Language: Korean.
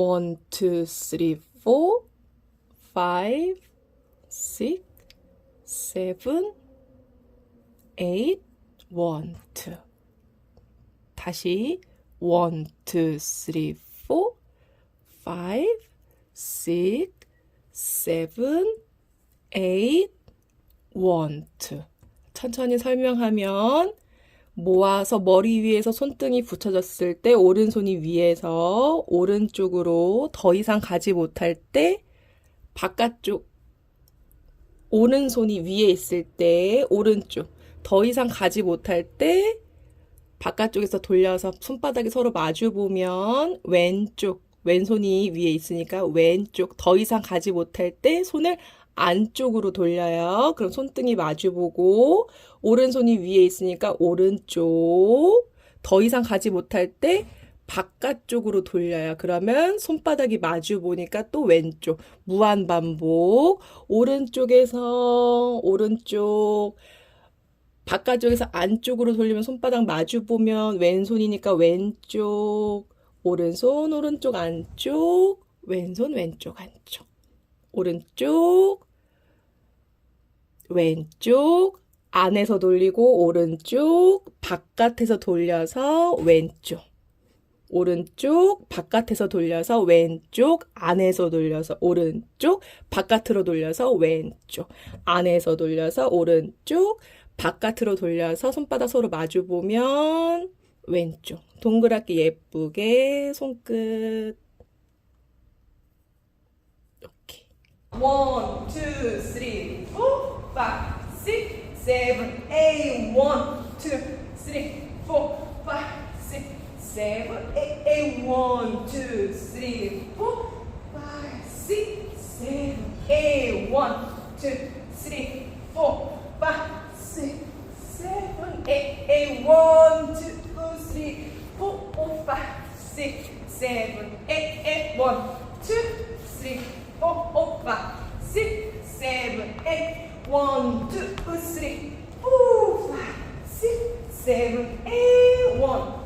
one, two, three, four, five, six, seven, eight, one, two. 다시 one, two, three, four, five, six, seven, eight, one, two. 천천히 설명하면 모아서 머리 위에서 손등이 붙여졌을 때 오른손이 위에서 오른쪽으로 더 이상 가지 못할 때 바깥쪽 오른손이 위에 있을 때 오른쪽 더 이상 가지 못할 때 바깥쪽에서 돌려서 손바닥이 서로 마주 보면 왼쪽 왼손이 위에 있으니까 왼쪽 더 이상 가지 못할 때 손을 안쪽으로 돌려요. 그럼 손등이 마주 보고 오른손이 위에 있으니까 오른쪽. 더 이상 가지 못할 때 바깥쪽으로 돌려요. 그러면 손바닥이 마주 보니까 또 왼쪽. 무한 반복. 오른쪽에서 오른쪽. 바깥쪽에서 안쪽으로 돌리면 손바닥 마주 보면 왼손이니까 왼쪽. 오른손 오른쪽 안쪽. 왼손 왼쪽 안쪽. 오른쪽 왼쪽 안에서 돌리고 오른쪽 바깥에서 돌려서 왼쪽. 오른쪽 바깥에서 돌려서 왼쪽 안에서 돌려서 오른쪽 바깥으로 돌려서 왼쪽. 안에서 돌려서 오른쪽 바깥으로 돌려서 손바닥 서로 마주 보면 왼쪽. 동그랗게 예쁘게 손끝. 이렇게 One, two, three, four, five, six, seven, eight. One, two, three, four, five, six, seven, eight. eight. One, two, three, four, five, six, seven, eight. One, two, three, four, five, six, seven, eight. eight. One, two, three, four, four, five, six, seven, eight. eight. One, two, three, four, four, five, six, seven, eight. One, two, three, four, five, six, seven, eight. One,